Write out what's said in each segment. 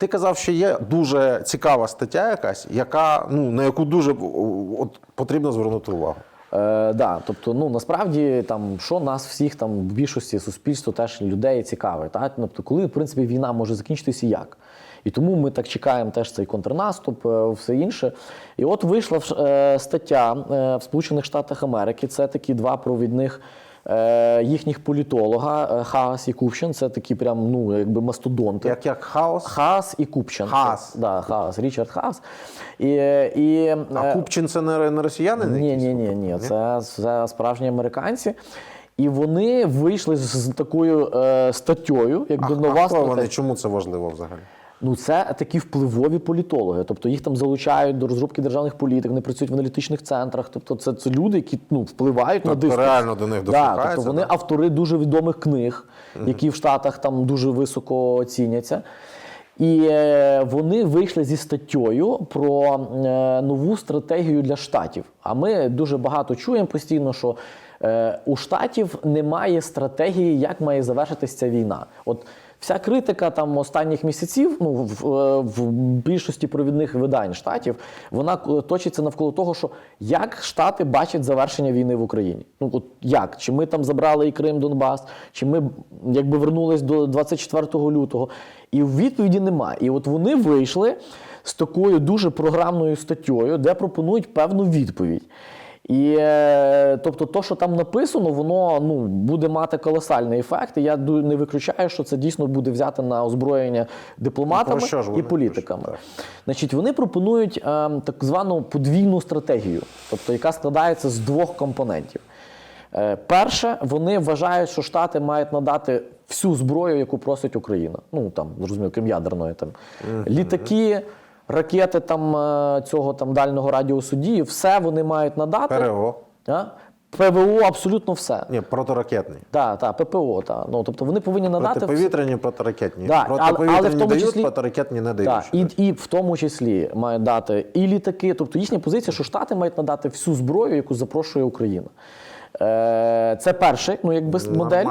Ти казав, що є дуже цікава стаття якась, яка, ну, на яку дуже от, потрібно звернути увагу. Е, да, тобто, ну насправді там що нас всіх там в більшості суспільства теж людей цікавить. Так? Тобто, коли в принципі війна може закінчитися як. І тому ми так чекаємо теж цей контрнаступ, е, все інше. І от вийшла е, стаття е, в Сполучених Штатах Америки. Це такі два провідних їхніх політолога е, Хаас і Купчин. Це такі прям ну якби мастодонти. Як як хаос. Хаас і Купчин. Хаас. Да, Хаас, Річард Хаас. І, і, А е, Купчин це не, не росіянин? ні, ні, ні, ні. Це, це справжні американці. І вони вийшли з, такою е, статтєю, якби а нова хто вони? Чому це важливо взагалі? Ну, це такі впливові політологи. Тобто їх там залучають до розробки державних політик, вони працюють в аналітичних центрах. Тобто, це, це люди, які ну, впливають на Тобто дискурс. реально до них да, тобто вони да? автори дуже відомих книг, які в Штатах там дуже високо ціняться. І е, вони вийшли зі статтєю про е, нову стратегію для штатів. А ми дуже багато чуємо постійно, що е, у штатів немає стратегії, як має завершитися ця війна. От вся критика там останніх місяців, ну в, е, в більшості провідних видань штатів, вона точиться навколо того, що як штати бачать завершення війни в Україні. Ну от як? Чи ми там забрали і Крим, Донбас, чи ми якби вернулись до 24 лютого? І відповіді немає. І от вони вийшли з такою дуже програмною статтєю, де пропонують певну відповідь. І е, тобто, то, що там написано, воно ну буде мати колосальний ефект. І я не виключаю, що це дійсно буде взято на озброєння дипломатами ж і політиками. пишуть? Значить, вони пропонують е, так звану подвійну стратегію, тобто яка складається з двох компонентів. Е, Перше, вони вважають, що Штати мають надати всю зброю, яку просить Україна. Ну там зрозуміло, крім ядерної там літаки, ракети там е, цього там дальнього радіусу дії, все вони мають надати. ПРО. А? ПВО абсолютно все. Ні, протиракетний. Так, так, ППО, так. Ну, тобто вони повинні надати. Протиповітряні, протиракетні. Да, але- але в Протиповітряні тому дають, числі- протиракетні не дають. Так, і, і в тому числі мають дати і літаки. Тобто їхня позиція, що Штати мають надати всю зброю, яку запрошує Україна. Е, Це перший, ну якби модель.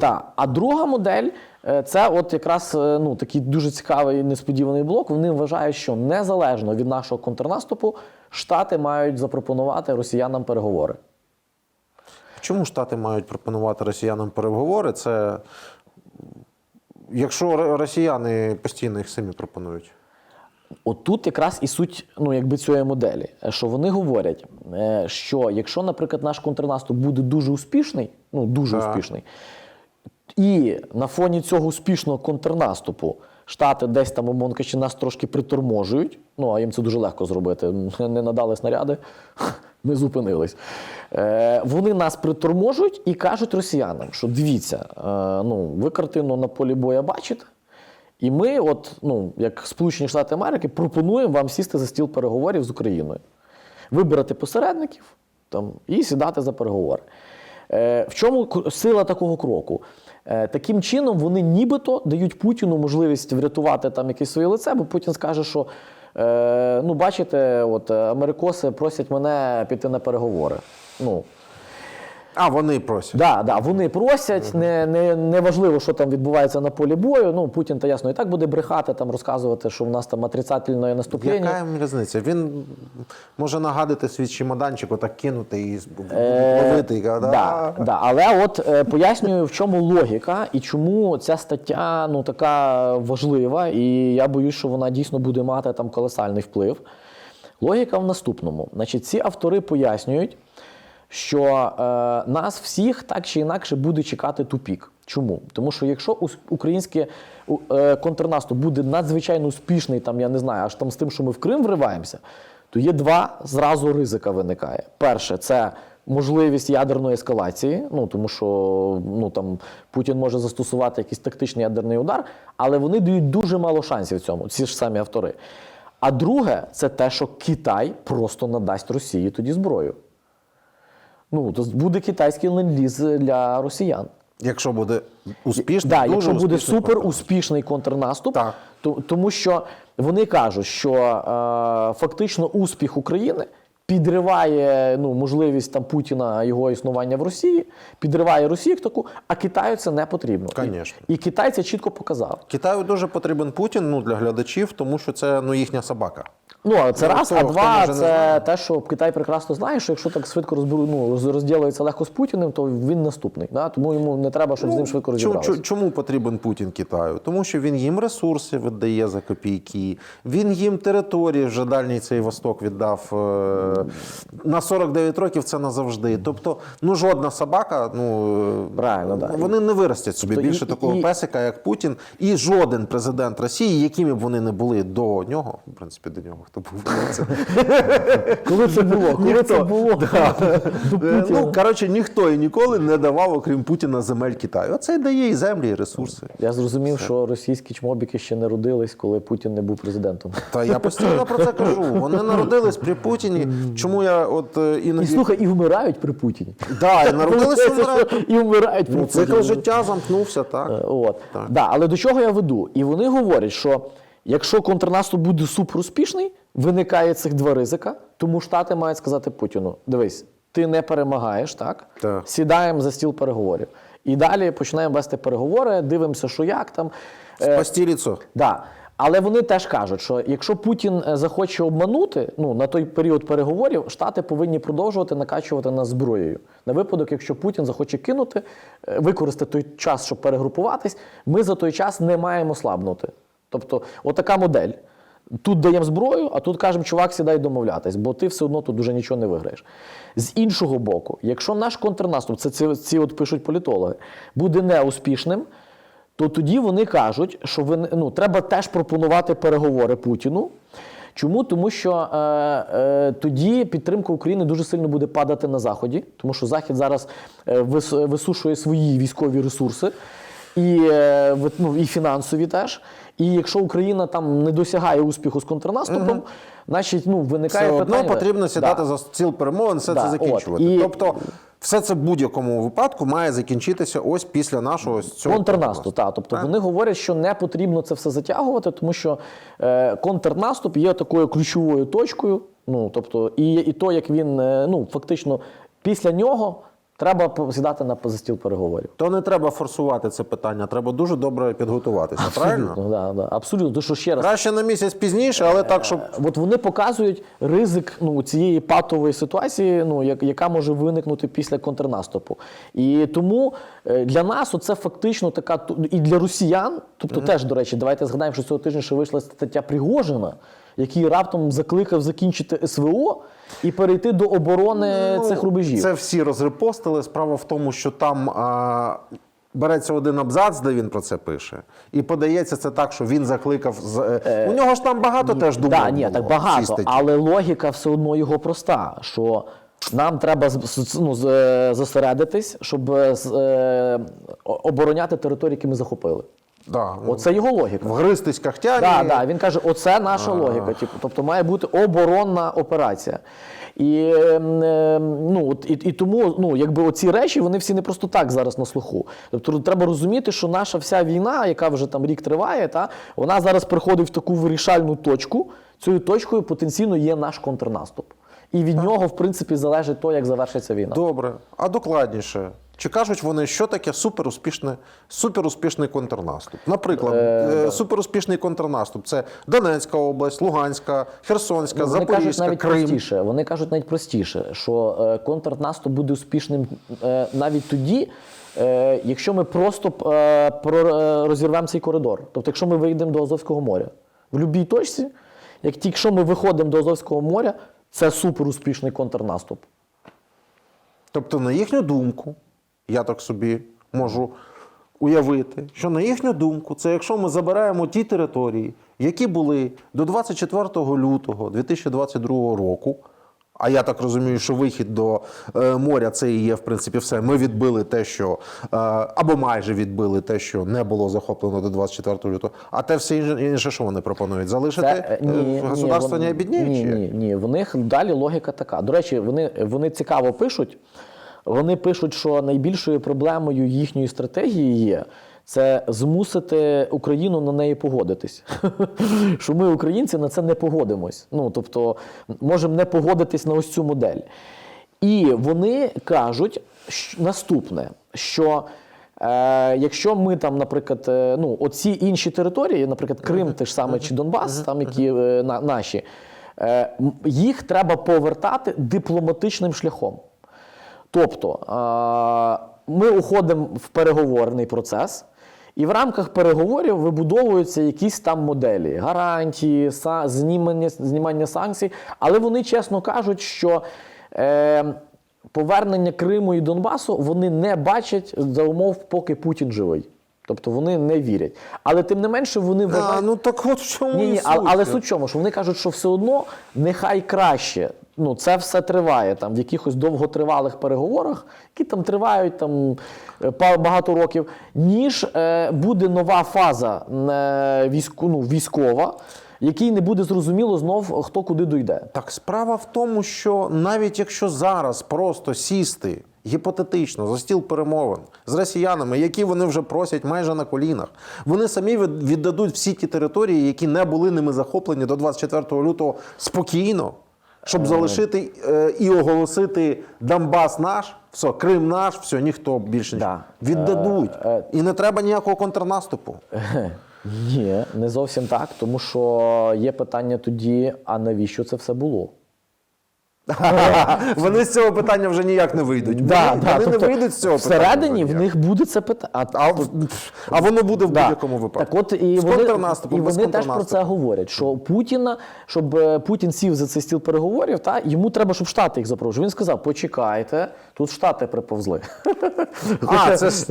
Так. А друга модель е, це от якраз е, ну, такий дуже цікавий несподіваний блок. Вони вважають, що незалежно від нашого контрнаступу Штати мають запропонувати росіянам переговори. Чому Штати мають пропонувати росіянам переговори? Це якщо росіяни постійно їх самі пропонують. От тут якраз і суть ну, якби цієї моделі, е, що вони говорять, е, що якщо, наприклад, наш контрнаступ буде дуже успішний, ну дуже Так. успішний, і на фоні цього успішного контрнаступу Штати десь там, умовно кажучи, нас трошки приторможують. Ну, а їм це дуже легко зробити. Не надали снаряди, ми зупинились. Е, вони нас приторможують і кажуть росіянам, що дивіться, е, ну, ви картину на полі боя бачите. І ми, от, ну, як Сполучені Штати Америки, пропонуємо вам сісти за стіл переговорів з Україною, вибирати посередників там, і сідати за переговори. Е, в чому сила такого кроку? Е, таким чином вони нібито дають Путіну можливість врятувати там якесь своє лице, бо Путін скаже, що е, ну, бачите, от, америкоси просять мене піти на переговори. Ну, А вони просять. Да, да, вони просять, не, не, не важливо, що там відбувається на полі бою. Ну, Путін та ясно і так буде брехати, там розказувати, що в нас там отрицательне наступлення. Яка їм різниця? Він може нагадати свій чемоданчик, отак кинути і Е, ловити. казати, Да, да. Але от е, пояснюю, в чому логіка і чому ця стаття ну, така важлива, і я боюсь, що вона дійсно буде мати там колосальний вплив. Логіка в наступному. Значить, ці автори пояснюють, що е, нас всіх так чи інакше буде чекати тупік. Чому? Тому що якщо український е, контрнаступ буде надзвичайно успішний, там я не знаю, аж там з тим, що ми в Крим вриваємося, то є два зразу ризика виникає. Перше, це можливість ядерної ескалації, ну тому що ну там Путін може застосувати якийсь тактичний ядерний удар, але вони дають дуже мало шансів цьому, ці ж самі автори. А друге, це те, що Китай просто надасть Росії тоді зброю. Ну, то буде китайський ленд-ліз для росіян. Якщо буде успішно, Да, дуже якщо буде успішний супер успішний контрнаступ, Так. то, тому що вони кажуть, що е, фактично успіх України підриває ну, можливість там Путіна його існування в Росії, підриває Росію як таку, а Китаю це не потрібно. І- І, Китай це чітко показав. Китаю дуже потрібен Путін ну, для глядачів, тому що це ну, їхня собака. Ну, а це Ну, раз, а два, це те, що Китай прекрасно знає, що якщо так швидко розберу, ну, роз- розділується легко з Путіним, то він наступний. Да? Тому йому не треба, щоб з ним швидко Ну, Чому, розібралися. чому потрібен Путін Китаю? Тому що він їм ресурси віддає за копійки, він їм території, вже дальній цей Восток віддав е, на 49 років це назавжди. Тобто, ну жодна собака, ну е, Правильно, да. вони не виростять собі Тобто більше і- такого і- песика, як Путін, і жоден президент Росії, якими б вони не були до нього, в принципі, до нього хто був. Коли це було? Коли це було? Е. Ну, коротше, ніхто і ніколи не давав, окрім Путіна, земель Китаю. Оце й дає і землі, і ресурси. Я зрозумів, що російські чмобіки ще не родились, коли Путін не був президентом. Та я постійно про це кажу. Вони народились при Путіні. Чому я от е, І слухай, і вмирають при Путіні. да, і народились і вмирають. І вмирають при Ну, цикл життя замкнувся, так. Е, От. Так. Да, але до чого я веду? І вони говорять, що якщо контрнаступ буде суперуспішний, виникає цих два ризика, тому Штати мають сказати Путіну: дивись, ти не перемагаєш, так? Так. Сідаємо за стіл переговорів. І далі починаємо вести переговори, дивимося, що як там. Е, Спасти ліцо. Да. Але вони теж кажуть, що якщо Путін е, захоче обманути, ну на той період переговорів Штати повинні продовжувати накачувати нас зброєю. На випадок, якщо Путін захоче кинути, е, використати той час, щоб перегрупуватись, ми за той час не маємо слабнути. Тобто, отака модель. Тут даємо зброю, а тут кажемо, чувак, сідай домовлятись, бо ти все одно тут дуже нічого не виграєш. З іншого боку, якщо наш контрнаступ, це ці, ці от пишуть політологи, буде неуспішним, то тоді вони кажуть, що ви, ну, треба теж пропонувати переговори Путіну. Чому? Тому що е, е, тоді підтримка України дуже сильно буде падати на Заході, тому що Захід зараз е, висушує свої військові ресурси і, е, ну, і фінансові теж. І якщо Україна там не досягає успіху з контрнаступом, значить ну, виникає Все одно потрібно сідати Да. за стіл перемовин, все Да, це закінчувати. І- Тобто, все це в будь-якому випадку має закінчитися ось після нашого ось цього Контрнаступ, так. Тобто вони говорять, що не потрібно це все затягувати, тому що е, контрнаступ є такою ключовою точкою. Ну, тобто, і, і то, як він е, ну, фактично після нього треба посідати на за переговорів. То не треба форсувати це питання, треба дуже добре підготуватися. Правильно? Абсолютно, да, да, абсолютно. Тому що ще раз, Краще на місяць пізніше, але так, щоб От вони показують ризик ну, цієї патової ситуації, ну, як, яка може виникнути після контрнаступу. І тому е, для нас це фактично така і для росіян, тобто теж, до речі, давайте згадаємо, що цього тижня ще вийшла стаття Пригожина, який раптом закликав закінчити СВО і перейти до оборони Ну, цих рубежів. Це всі розрепостили. Справа в тому, що там а, береться один абзац, де він про це пише, і подається це так, що він закликав. з- е, У нього ж там багато теж думок. Да, ні, було так багато, але логіка все одно його проста. Що нам треба ну, е, зосередитись, щоб е, е, обороняти території, які ми захопили. Да, ну, Оце його логіка. Вгристись когтями. Да, да, він каже, оце наша логіка. Типу, тобто має бути оборонна операція. І, ем, ем, ну, от, і, і тому ну, якби оці речі вони всі не просто так зараз на слуху. Тобто треба розуміти, що наша вся війна, яка вже там рік триває, та, вона зараз приходить в таку вирішальну точку. Цією точкою потенційно є наш контрнаступ. І від нього, в принципі, залежить то, як завершиться війна. Добре, а докладніше. Чи кажуть вони, що таке суперуспішне, суперуспішний контрнаступ? Наприклад, е, суперуспішний контрнаступ це Донецька область, Луганська, Херсонська, Вони кажуть Запорізька, навіть Крим. простіше. Вони кажуть навіть простіше, що е, контрнаступ буде успішним е, навіть тоді, е, якщо ми просто е, про, е, розірвемо цей коридор. Тобто, якщо ми вийдемо до Азовського моря в будь-якій точці, як тільки що ми виходимо до Азовського моря, це супер успішний контрнаступ. Тобто, на їхню думку, я так собі можу уявити, що на їхню думку, це якщо ми забираємо ті території, які були до 24 лютого 2022 року. А я так розумію, що вихід до е, моря це і є, в принципі, все. Ми відбили те, що е, або майже відбили те, що не було захоплено до 24 лютого. А те все інше, що вони пропонують? Залишити е, е, государство вони- не обідніє? Ні, ні, ні. В них далі логіка така. До речі, вони, вони цікаво пишуть. Вони пишуть, що найбільшою проблемою їхньої стратегії є це змусити Україну на неї погодитись. Що ми, українці, на це не погодимось. Ну, тобто, можемо не погодитись на ось цю модель. І вони кажуть щ- наступне: що е, якщо ми там, наприклад, е, ну, оці інші території, наприклад, Крим, те ж саме чи Донбас, там які е, на, наші, е, їх треба повертати дипломатичним шляхом. Тобто ми уходимо в переговорний процес, і в рамках переговорів вибудовуються якісь там моделі, гарантії, знімання, знімання санкцій. Але вони чесно кажуть, що е, повернення Криму і Донбасу вони не бачать за умов, поки Путін живий. Тобто вони не вірять. Але тим не менше вони вважають. А, ну так от в чому Ні, ні, суть. але, але суть в чому, що вони кажуть, що все одно нехай краще. Ну, це все триває там в якихось довготривалих переговорах, які там тривають там е, багато років, ніж е, буде нова фаза е, війську, ну, військова, якій не буде зрозуміло знов, хто куди дойде. Так справа в тому, що навіть якщо зараз просто сісти гіпотетично за стіл перемовин з росіянами, які вони вже просять майже на колінах, вони самі віддадуть всі ті території, які не були ними захоплені до 24 лютого спокійно, щоб залишити е, і оголосити Донбас наш, все, Крим наш, все, ніхто більше не Да. віддадуть. Е, е. І не треба ніякого контрнаступу. Ні, не зовсім так, тому що є питання тоді: а навіщо це все було? Вони з цього питання вже ніяк не вийдуть. Да, вони да, вони тобто не вийдуть з цього питання. Всередині в них буде це питання. А, А, а воно буде в Да. будь-якому випадку. Так от і з вони, і вони теж про це говорять, що Путіна, щоб е, Путін сів за цей стіл переговорів, та йому треба, щоб Штати їх запрошували. Він сказав: почекайте, тут Штати приповзли. А, це ж-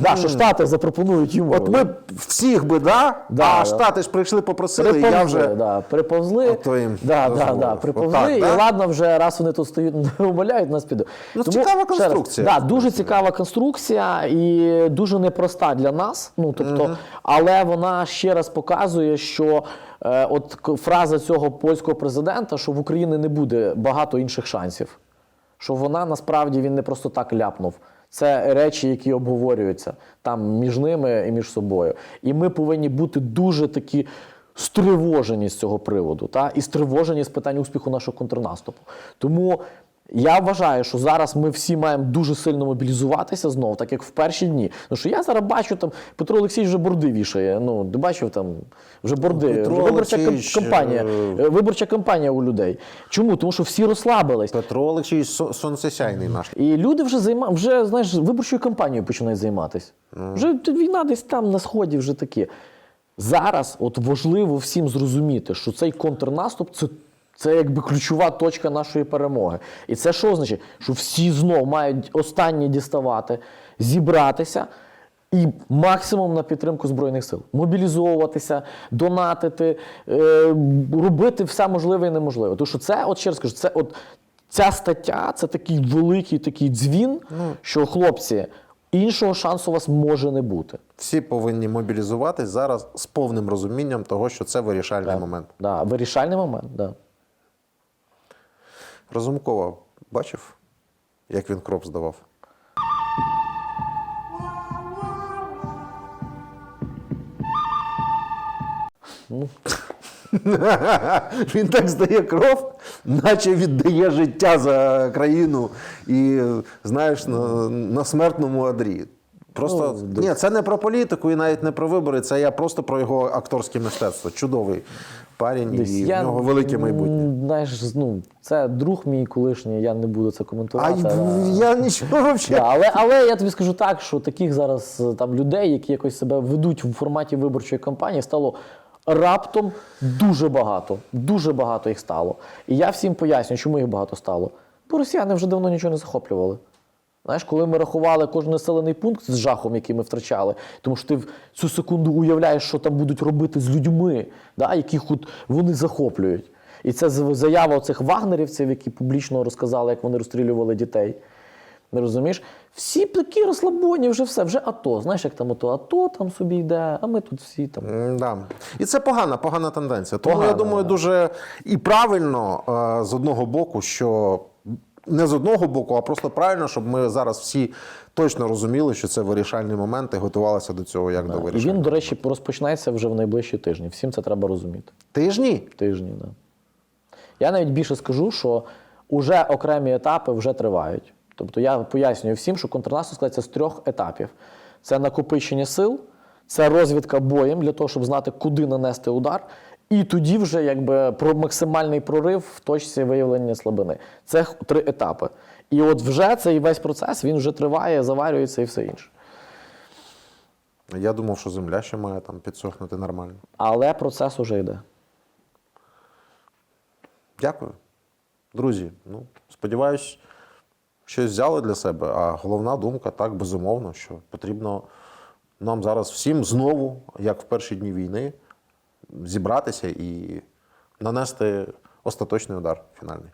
да, що Штати запропонують йому. От ми всіх би, да? Да, а да. Штати ж прийшли, попросили, Приповзли, я вже. да, приповзли. Да, да, да, приповзли, і? Ладно, вже раз вони тут стоять, не умоляють, нас піду. Ну, цікава ще раз, конструкція. Да, дуже цікава конструкція і дуже непроста для нас. Ну, тобто, але вона ще раз показує, що е, от фраза цього польського президента, що в Україні не буде багато інших шансів. Що вона насправді він не просто так ляпнув. Це речі, які обговорюються там між ними і між собою. І ми повинні бути дуже такі стривожені з цього приводу, та? і стривожені з питань успіху нашого контрнаступу. Тому я вважаю, що зараз ми всі маємо дуже сильно мобілізуватися знову, так як в перші дні. Ну що я зараз бачу, там Петро Олексійович вже борди вішає. Ну, ти бачив там вже борди. Петро вже виборча Олексійович, кампанія. е, Е, Виборча кампанія у людей. Чому? Тому що всі розслабились. Петро Олексійович Со- сонцесяйний наш. І люди вже займа... вже знаєш, виборчою кампанією починають займатися. Вже війна десь там на сході вже таке. Зараз от важливо всім зрозуміти, що цей контрнаступ це, це якби ключова точка нашої перемоги. І це що означає? Що всі знов мають останні діставати, зібратися. І максимум на підтримку Збройних сил. Мобілізовуватися, донатити, е, робити все можливе і неможливе. Тому що це, от ще раз кажу, це от ця стаття це такий великий такий дзвін, що хлопці, іншого шансу у вас може не бути. Всі повинні мобілізуватись зараз з повним розумінням того, що це вирішальний момент. Да, вирішальний момент. Да. Разумкова бачив, як він кроп здавав? Він так здає кров, наче віддає життя за країну і, знаєш, на, на смертному одрі. Просто ні, це не про політику і навіть не про вибори, це я просто про його акторське мистецтво. Чудовий парень, Десь і в нього велике майбутнє. Знаєш, ну, це друг мій колишній, я не буду це А коментувати. я нічого взагалі. але, але я тобі скажу так, що таких зараз е, там людей, які якось себе ведуть в форматі виборчої кампанії, стало раптом дуже багато. Дуже багато їх стало. І я всім пояснюю, чому їх багато стало. Бо росіяни вже давно нічого не захоплювали. Знаєш, коли ми рахували кожен населений пункт з жахом, який ми втрачали, тому що ти в цю секунду уявляєш, що там будуть робити з людьми, да, яких от вони захоплюють. І це заява цих вагнерівців, які публічно розказали, як вони розстрілювали дітей. Не розумієш? Всі такі розслаблені, вже все, вже АТО. Знаєш, як там АТО, АТО там собі йде, а ми тут всі там. М, Да. І це погана, погана тенденція. Тому Погана, я думаю, да. дуже і правильно е, з одного боку, що не з одного боку, а просто правильно, щоб ми зараз всі точно розуміли, що це вирішальний момент і готувалися до цього як до І вирішального. він, до речі, розпочнеться вже в найближчі тижні. Всім це треба розуміти. Тижні? Тижні, да. Я навіть більше скажу, що уже окремі етапи вже тривають. Тобто я пояснюю всім, що контрнаступ складається з трьох етапів: це накопичення сил, це розвідка боєм для того, щоб знати, куди нанести удар. І тоді вже якби про максимальний прорив в точці виявлення слабини. Це три етапи. І от вже цей весь процес він вже триває, заварюється і все інше. Я думав, що земля ще має там підсохнути нормально. Але процес уже йде. Дякую. Друзі, ну, сподіваюсь, щось взяли для себе. А головна думка, так, безумовно, що потрібно нам зараз всім знову, як в перші дні війни, зібратися і нанести остаточний удар фінальний.